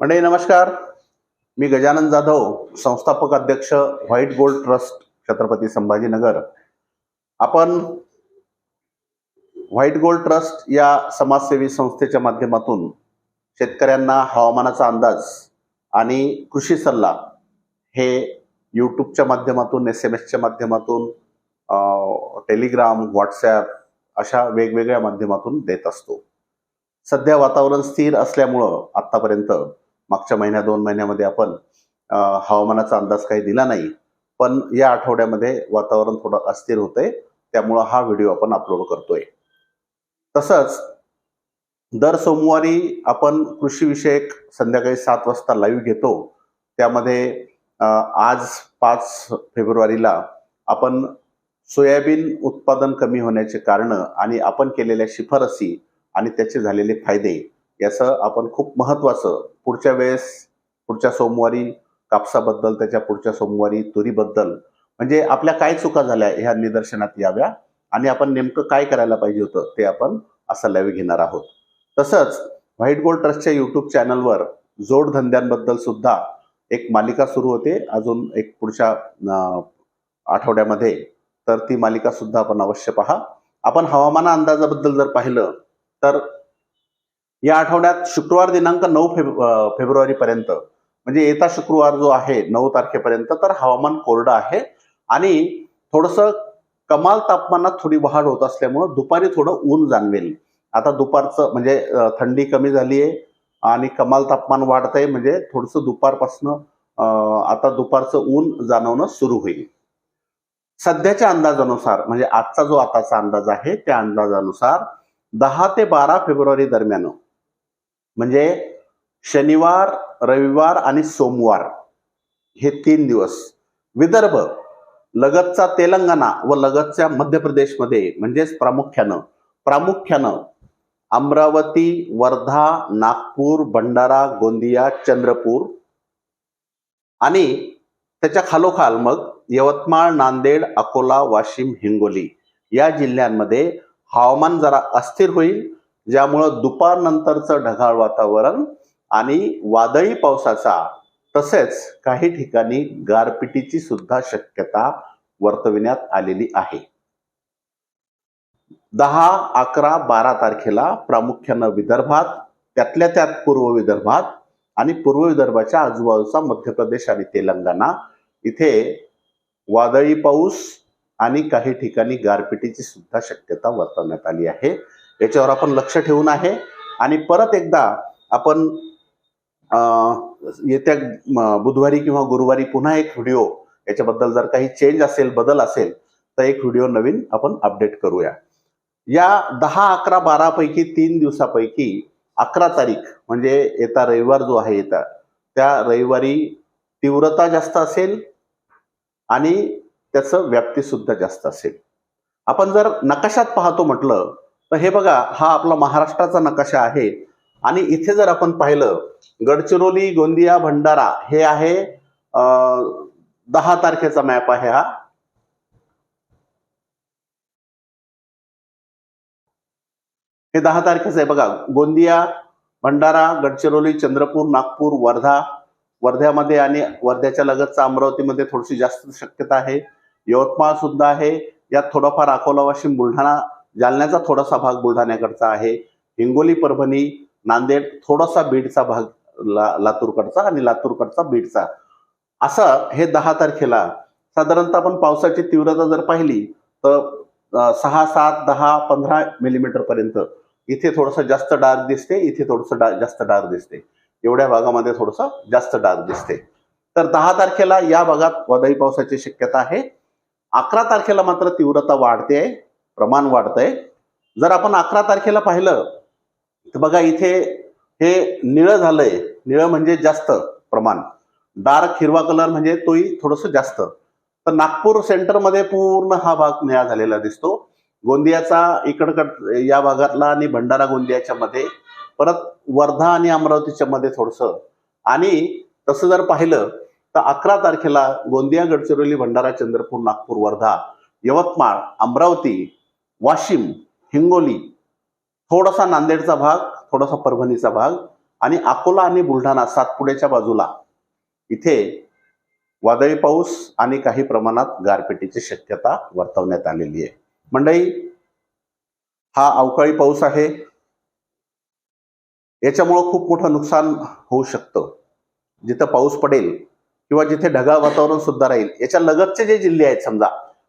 मंडळी नमस्कार. मी गजानन जाधव संस्थापक अध्यक्ष white gold trust Chhatrapati Sambhajinagar. आपण व्हाईट गोल्ड ट्रस्ट या समाजसेवी संस्थेच्या माध्यमातून शेतकऱ्यांना हवामानाचा अंदाज आणि कृषी सल्ला हे यूट्यूबच्या माध्यमातून एस एम एसच्या माध्यमातून टेलिग्राम व्हॉट्सॲप अशा वेगवेगळ्या माध्यमातून देत असतो. सध्या वातावरण स्थिर असल्यामुळं आत्तापर्यंत मागच्या महिन्या दोन महिन्यामध्ये आपण हवामानाचा अंदाज काही दिला नाही. पण या आठवड्यामध्ये वातावरण थोडं अस्थिर होतंय. त्यामुळं हा व्हिडिओ आपण अपलोड करतोय. तसंच दर सोमवारी आपण कृषीविषयक संध्याकाळी सात वाजता लाईव्ह घेतो. त्यामध्ये आज पाच फेब्रुवारीला आपण सोयाबीन उत्पादन कमी होण्याचे कारणं आणि आपण केलेल्या शिफारसी आणि त्याचे झालेले फायदे याचं आपण खूप महत्त्वाचं पुढच्या वेळेस पुढच्या सोमवारी कापसाबद्दल त्याच्या पुढच्या सोमवारी तुरीबद्दल म्हणजे आपल्या काय चुका झाल्या ह्या निदर्शनात याव्या आणि आपण नेमकं काय करायला पाहिजे होतं ते आपण असा लाईव्ह घेणार आहोत. तसंच व्हाईट गोल्ड ट्रस्टच्या यूट्यूब चॅनलवर जोडधंद्यांबद्दल सुद्धा एक मालिका सुरू होते. अजून एक पुढच्या आठवड्यामध्ये तर ती मालिका सुद्धा आपण अवश्य पहा. आपण हवामान अंदाजाबद्दल जर पाहिलं तर या आठवड्यात शुक्रवार दिनांक नऊ फेब फेब्रुवारीपर्यंत म्हणजे येता शुक्रवार जो आहे नऊ तारखेपर्यंत तर हवामान कोरडं आहे आणि थोडंसं कमाल तापमानात थोडी वाढ होत असल्यामुळं दुपारी थोडं ऊन जाणवेल. आता दुपारचं म्हणजे थंडी कमी झाली आहे आणि कमाल तापमान वाढतंय म्हणजे थोडंसं दुपारपासनं आता दुपारचं ऊन जाणवणं सुरू होईल. सध्याच्या अंदाजानुसार म्हणजे आजचा जो आताचा अंदाज आहे त्या अंदाजानुसार दहा ते बारा फेब्रुवारी दरम्यान म्हणजे शनिवार रविवार आणि सोमवार हे तीन दिवस. विदर्भ लगतचा तेलंगणा व लगतच्या मध्य प्रदेशमध्ये म्हणजेच प्रामुख्यानं प्रामुख्यानं अमरावती वर्धा नागपूर भंडारा गोंदिया चंद्रपूर आणि त्याच्या खालोखाल मग यवतमाळ नांदेड अकोला वाशिम हिंगोली या जिल्ह्यांमध्ये हवामान जरा अस्थिर होईल. ज्यामुळं दुपारनंतरचं ढगाळ वातावरण आणि वादळी पावसाचा तसेच काही ठिकाणी गारपिटीची सुद्धा शक्यता वर्तविण्यात आलेली आहे. दहा अकरा बारा तारखेला प्रामुख्यानं विदर्भात त्यातल्या त्यात पूर्व विदर्भात आणि पूर्व विदर्भाच्या आजूबाजूचा मध्य प्रदेश आणि तेलंगणा. इथे वादळी पाऊस आणि काही ठिकाणी गारपिटीची सुद्धा शक्यता वर्तवण्यात आली आहे. याच्यावर आपण लक्ष ठेवून आहे. आणि परत एकदा आपण येत्या बुधवारी किंवा गुरुवारी पुन्हा एक व्हिडिओ याच्याबद्दल जर काही चेंज असेल बदल असेल तर एक व्हिडिओ नवीन आपण अपडेट करूया. या दहा अकरा बारापैकी तीन दिवसापैकी अकरा तारीख म्हणजे येता रविवार जो आहे येता त्या रविवारी तीव्रता जास्त असेल आणि त्याचं व्याप्ती सुद्धा जास्त असेल. आपण जर नकाशात पाहतो म्हटलं तर हे बघा हा आपला महाराष्ट्राचा नकाशा आहे. आणि इथे जर आपण पाहिलं गडचिरोली गोंदिया भंडारा हे आहे दहा तारखेचा मॅप आहे हा. हे दहा तारखेचं आहे बघा गोंदिया भंडारा गडचिरोली चंद्रपूर नागपूर वर्धा. वर्ध्यामध्ये आणि वर्ध्याच्या लगतचा अमरावतीमध्ये थोडीशी जास्त शक्यता आहे. यवतमाळ सुद्धा आहे. यात थोडाफार अकोला वाशिम बुलढाणा जालन्याचा थोडासा भाग बुलढाण्याकडचा आहे. हिंगोली परभणी नांदेड थोडासा बीडचा भाग ला लातूरकडचा आणि लातूरकडचा बीडचा. असं हे दहा तारखेला साधारणतः आपण पावसाची तीव्रता जर पाहिली तर सहा सात दहा पंधरा मिलीमीटर पर्यंत इथे थोडंसं जास्त डार्क दिसते इथे थोडंसं डा जास्त डार्क दिसते. एवढ्या भागामध्ये थोडंसं जास्त डार्क दिसते. तर दहा तारखेला या भागात वादळी पावसाची शक्यता आहे. अकरा तारखेला मात्र तीव्रता वाढते. आहे प्रमाण वाढतंय. जर आपण अकरा तारखेला पाहिलं तर बघा इथे हे निळं झालंय. निळं म्हणजे जास्त प्रमाण. डार्क हिरवा कलर म्हणजे तोही थोडस जास्त. तर नागपूर सेंटरमध्ये पूर्ण हा भाग निळा झालेला दिसतो. गोंदियाचा इकडकड या भागातला आणि भंडारा गोंदियाच्या मध्ये परत वर्धा आणि अमरावतीच्या मध्ये थोडस. आणि तसं जर पाहिलं तर अकरा तारखेला गोंदिया गडचिरोली भंडारा चंद्रपूर नागपूर वर्धा यवतमाळ अमरावती वाशिम हिंगोली थोडासा नांदेडचा भाग थोडासा परभणीचा भाग आणि अकोला आणि बुलढाणा सातपुड्याच्या बाजूला. इथे वादळी पाऊस आणि काही प्रमाणात गारपिटीची शक्यता वर्तवण्यात आलेली आहे. मंडई हा अवकाळी पाऊस आहे. याच्यामुळं खूप मोठं नुकसान होऊ शकतं. जिथं पाऊस पडेल किंवा जिथे ढगाळ वातावरण सुद्धा राहील याच्या लगतचे जे जिल्हे आहेत समजा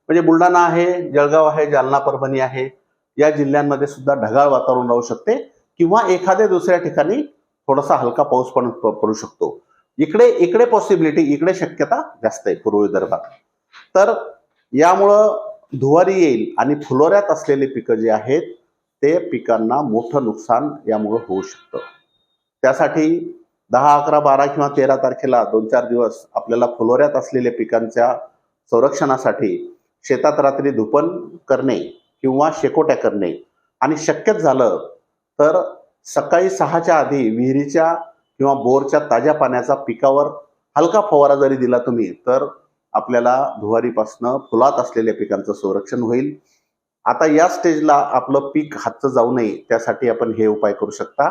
म्हणजे बुलढाणा आहे जळगाव आहे जालना परभणी आहे. या जिल्ह्यांमध्ये सुद्धा ढगाळ वातावरण राहू शकते किंवा एखाद्या दुसऱ्या ठिकाणी थोडासा हलका पाऊस पण पडू शकतो. इकडे इकडे पॉसिबिलिटी इकडे शक्यता जास्त आहे पूर्व विदर्भात. तर यामुळं धुवारी येईल आणि फुलोऱ्यात असलेले पिकं जे आहेत ते पिकांना मोठं नुकसान यामुळं होऊ शकतं. त्यासाठी दहा अकरा बारा किंवा तेरा तारखेला दोन चार दिवस आपल्याला फुलोऱ्यात असलेल्या पिकांच्या संरक्षणासाठी शेतात रात्री धुपण करणे किंवा शेकोट्या करणे. आणि शक्यच झालं तर सकाळी सहाच्या आधी विहिरीच्या किंवा बोरच्या ताज्या पाण्याचा पिकावर हलका फवारा जरी दिला तुम्ही तर आपल्याला धुवारीपासनं फुलात असलेल्या पिकांचं संरक्षण होईल. आता या स्टेजला आपलं पीक हातचं जाऊ नये त्यासाठी आपण हे उपाय करू शकता.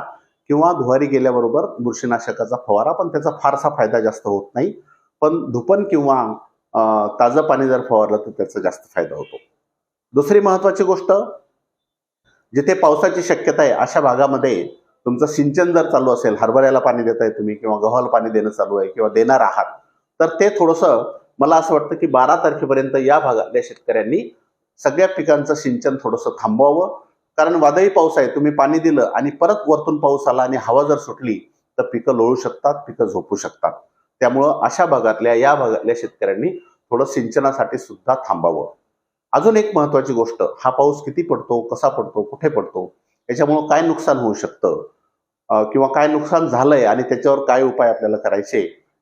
किंवा धुवारी गेल्याबरोबर बुरशीनाशकाचा फवारा पण त्याचा फारसा फायदा जास्त होत नाही. पण धुपन किंवा ताजं पाणी जर फवारलं तर त्याचा जास्त फायदा होतो. दुसरी महत्वाची गोष्ट जिथे पावसाची शक्यता आहे अशा भागामध्ये तुमचं सिंचन जर चालू असेल हरभऱ्याला पाणी देत आहे तुम्ही किंवा गव्हाला पाणी देणं चालू आहे किंवा देणार आहात तर ते थोडंसं मला असं वाटतं की बारा तारखेपर्यंत या भागातल्या शेतकऱ्यांनी सगळ्या पिकांचं सिंचन थोडंसं थांबवावं. कारण वादळी पाऊस आहे तुम्ही पाणी दिलं आणि परत वरतून पाऊस आला आणि हवा जर सुटली तर पिकं लोळू शकतात पिकं झोपू शकतात. त्यामुळं अशा भागातल्या या भागातल्या शेतकऱ्यांनी थोडं सिंचनासाठी सुद्धा थांबावं. अजून एक महत्वाची गोष्ट हा पाऊस किती पडतो कसा पडतो कुठे पडतो याच्यामुळं काय नुकसान होऊ शकतं किंवा काय नुकसान झालंय आणि त्याच्यावर काय उपाय आपल्याला करायचे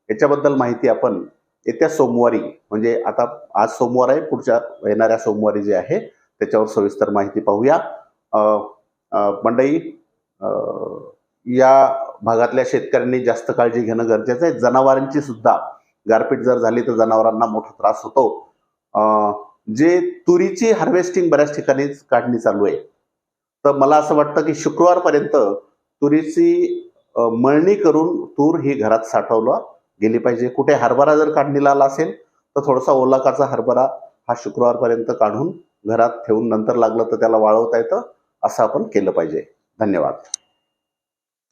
याच्याबद्दल माहिती आपण येत्या सोमवारी म्हणजे आता आज सोमवार आहे पुढच्या येणाऱ्या सोमवारी जे आहे त्याच्यावर सविस्तर माहिती पाहूया. मंडई या भागातल्या शेतकऱ्यांनी जास्त काळजी घेणं गरजेचं आहे. जनावरांची सुद्धा गारपीट जर झाली तर जनावरांना मोठा त्रास होतो. जे तुरीची हार्वेस्टिंग बऱ्याच ठिकाणी काढणी चालू आहे. तर मला असं वाटतं की शुक्रवारपर्यंत तुरीची मळणी करून तूर ही घरात साठवलं गेली पाहिजे. कुठे हरभरा जर काढणीला आला असेल तर थोडासा ओलाकाचा हरभरा हा शुक्रवारपर्यंत काढून घरात ठेवून नंतर लागलं तर त्याला वाळवता येतं असं आपण केलं पाहिजे. धन्यवाद.